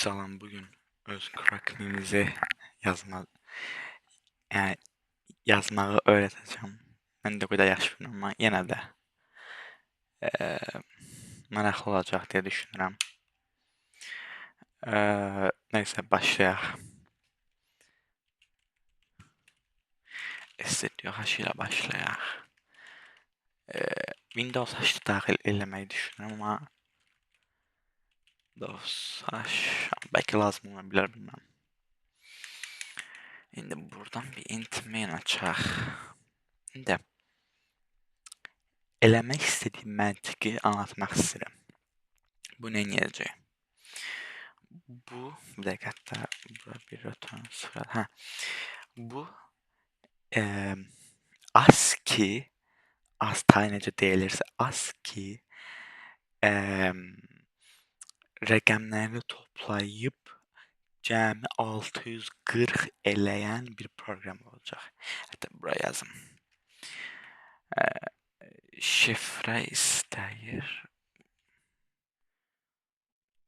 Salam, bugün öz kraklinizi yazma yəni yazmağı öyrədəcəm. Mən də qədər yaxşı bilmirəm, amma yenə də eee, maraqlı olacaq deyə düşünürəm. Eee, nəysə başlayaq. Studio H ilə başlayaq. Eee, Windows 8 daxil eləməyi düşünürəm, amma Windows 8 bəlkə lazım ola bilər, bilmirəm. İndi buradan bir int main açaq. İndi eləmək istədiyim məntiqi anlatmaq istəyirəm. Bu neyləyəcək? Bu, bir dəqiqə hətta bura bir return sıfır, hə. Bu eee ASCII ASCII necə deyilirsə ASCII eee rəqəmləri toplayıb cəmi 640 eləyən bir proqram olacaq. Hətta bura yazım. Eee, şifrə istəyir.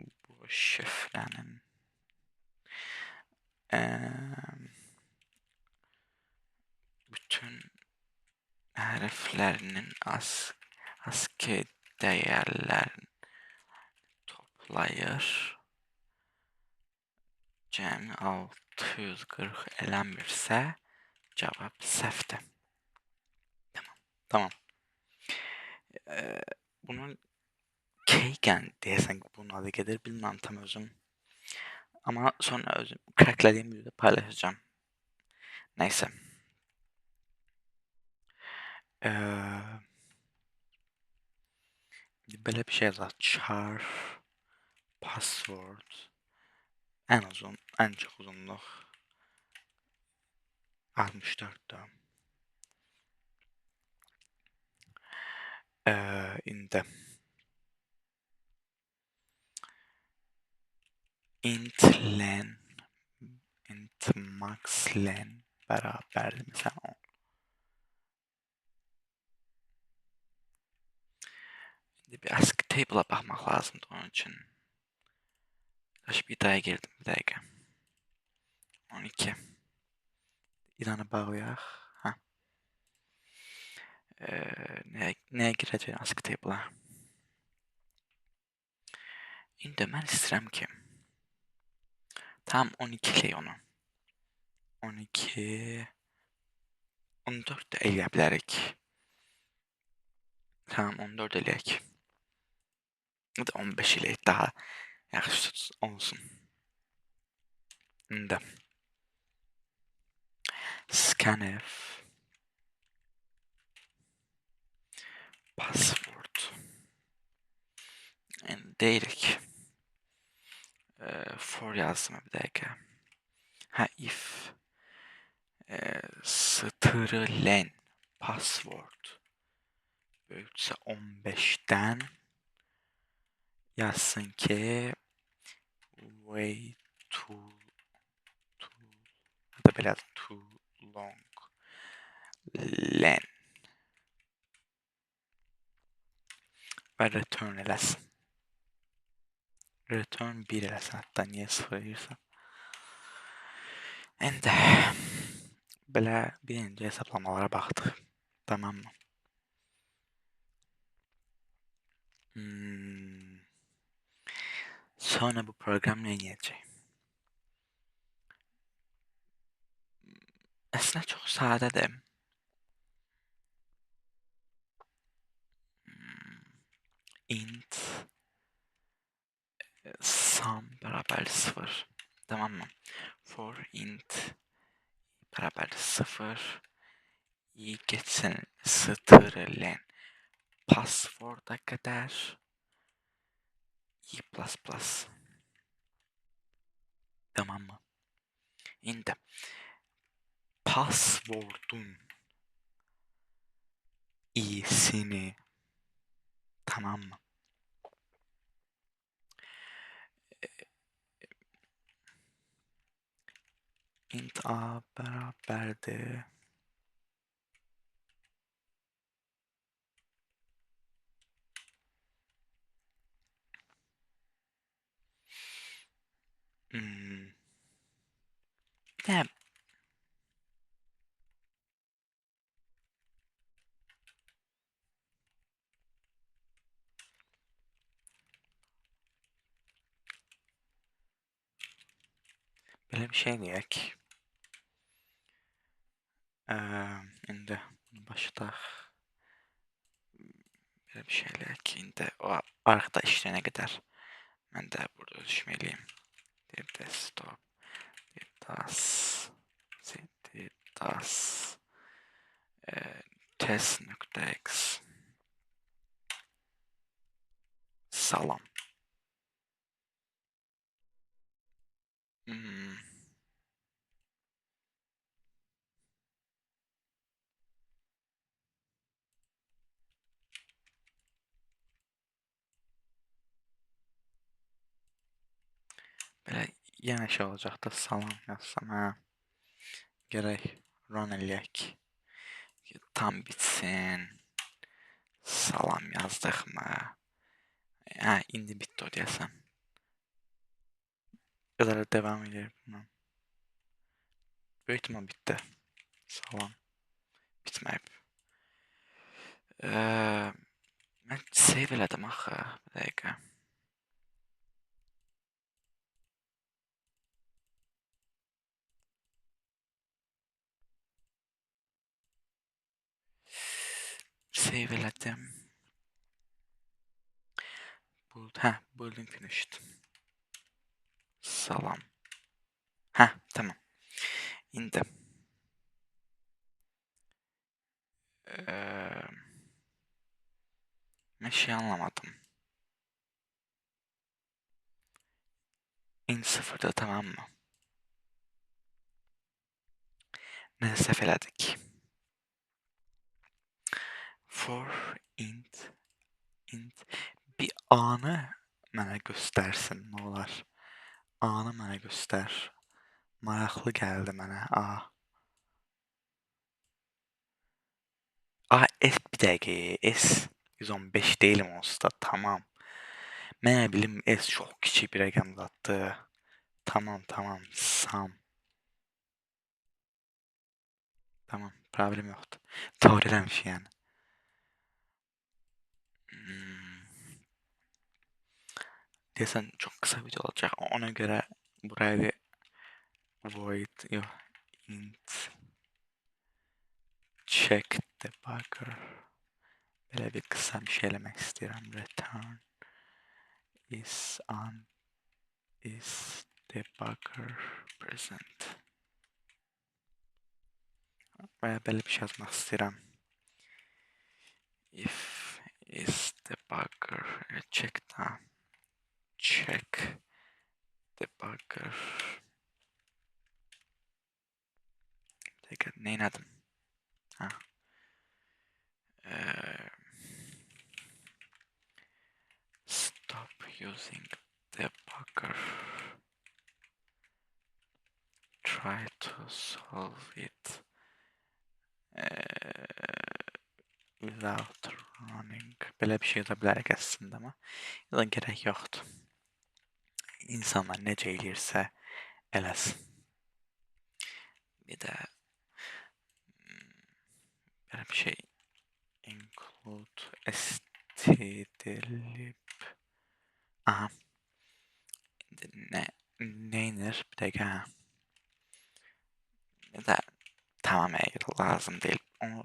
Bu şifrənin bütün hərflərinin as ASCII dəyərlərini toplayır. Cəmi 640 eləmirsə cavab səhvdir. Tamam, tamam. Eee, bunun Keygen deyəsən ki, bunun adı gedir, bilmirəm tam özüm. Amma sonra özüm kracklədiyim videoda paylaşacağam. Nəysə. Eee belə bir şey yazaq. Char password ən uzun, ən çox uzunluq 64-dür. Eee, indi int len int max len bərabərdir məsələn 10. İndi bir ASCII table-a baxmaq lazımdır onun üçün. Daş bir daha girdim, bir dəqiqə. 12. İranı bağlayaq. Hə. Eee, nəyə, nəyə girəcək ASCII table-a? İndi mən istəyirəm ki, tam 12 eləyək onu. 12 14 də eləyə bilərik. Tamam, 14 eləyək. Hadi 15 eləyək, daha yaxşı olsun. İndi scanf password yəni deyirik eee, for yazdım bir dəqiqə. Hə, if eee, strlen password böyüksə 15-dən yazsın ki way too too ya da belə too long len və return eləsin. Return 1 eləsin hətta niyə 0 eləyirsə. İndi belə birinci hesablamalara baxdıq. Tamammı? Hmm. Sonra bu proqram neyləyəcək? Əslində çox sadədir. İnt sum bərabər 0. Tamammı? For int bərabər 0 i getsin strlen password-a qədər i plus plus. Tamammı? İndi password'un i'sini tamammı? Eee, int a bərabərdir Hmm. De böyle bir şey diyek. Ee, başta böyle bir şeyler ki indi o arkada işleyene kadar ben de burada düşmeliyim. Bir desktop, bir tas, cd tas, e, test.x salam. Hmm. Belə yenə şey olacaq da salam yazsam hə. Gərək run eləyək. Tam bitsin. Salam yazdıqmı? Hə, indi bitdi o deyəsən. Ya da devam edir bilmem. Böyük ihtimal bitdi. Salam. Bitməyib. Eee, mən save elədim axı. Bir dəqiqə. Save elədim. Build, hə, building finished. Salam. Hə, tamam. İndi. Eee, mən şey anlamadım. int sıfırda tamam mı? Nə səhv elədik? For int int bir anı mənə göstərsin nə olar? Anı mənə göstər. Maraqlı gəldi mənə. A. A, S bir dəqiqə. S 115 değilim onsuz. Tamam. Mən nə bilim S çox kiçik bir rəqəm zatdı. Tamam, tamam. Sam. Tamam, problem yoxdur. Doğru eləmiş yəni. Deyəsən çox qısa video olacaq. Ona görə buraya bir void yox, int check debugger belə bir qısa bir şey eləmək istəyirəm. Return is on is debugger present. Və belə bir şey yazmaq istəyirəm. If is debugger check da check debugger Bir dakika neylədim? Ha. Eee, stop using debugger. Try to solve it eee, without running. Belə bir şey yaza bilərək əslində amma ya da gərək yoxdur. İnsanlar necə eləyirsə eləsin. Bir də hmm, bir şey include stdlib Aha. Nə neynir? Bir dəqiqə. hə. Ya da tamam lazım deyil. Onu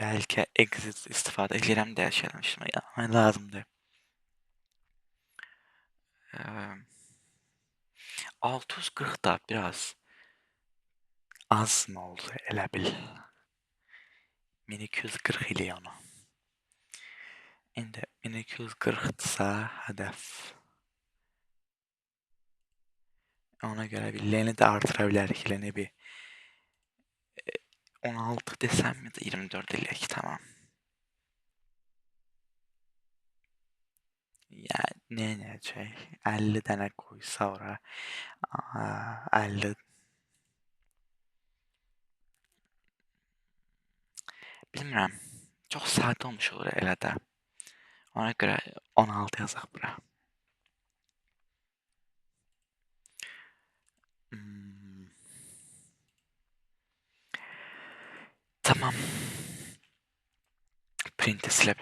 bəlkə exit istifadə edirəm deyə şey eləmişdim. Amma lazımdır. Eee, 640 da biraz az mı oldu elə bil. 1240 eləyək onu. İndi 1240-dırsa hədəf. Ona görə bir leni də artıra bilərik. Leni bir e, 16 desəm ya da 24 eləyək. Tamam. yani şey 50 tane koysa ora 50 bilmirəm. Çox sadə olmuş olur elə də. Ona görə 16 yazaq bura. Hmm. Tamam. Print'i silə.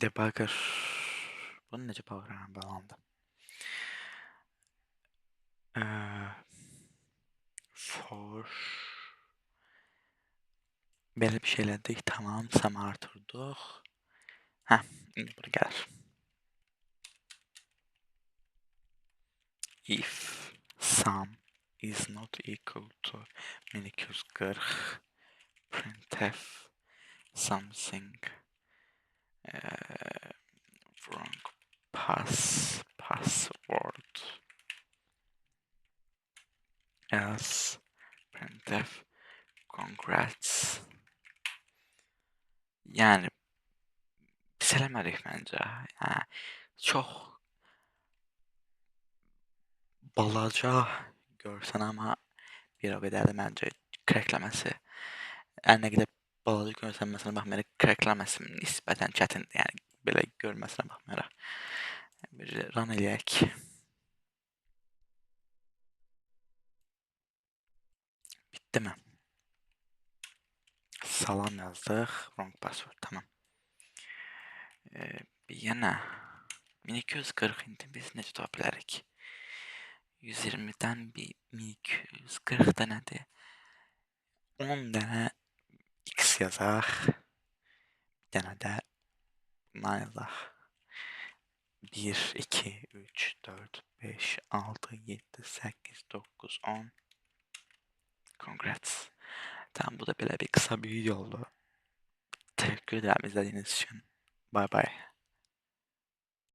Debugger. Bunu necə bağlayıram bağlandı. Ee, for belə bir şey elədik. Tamam. Samı artırdıq. Hə, indi bura gəlir. If sum is not equal to 1240 printf something uh, wrong pass password else printf congrats yani pis eləmədik məncə. Yəni çox balaca görsən amma bir o də məncə krekləməsi. Yəni nə qədər balaca görsən məsələn baxmayaraq krekləməsi nisbətən çətindir. Yəni belə görməsinə baxmayaraq. Bir run eləyək. Bitdimi? Salam yazdıq. Wrong password. Tamam. Ee, yenə 1240 indi biz necə tapa bilərik? 120-dən bir 1240 dənədir. 10 dənə x yazaq. Bir dənə də bundan yazaq. 1, 2, 3, 4, 5, 6, 7, 8, 9, 10. Congrats. Tamam bu da belə bir qısa bir video oldu. Təşəkkür edirəm izlədiyiniz üçün. Bay bay.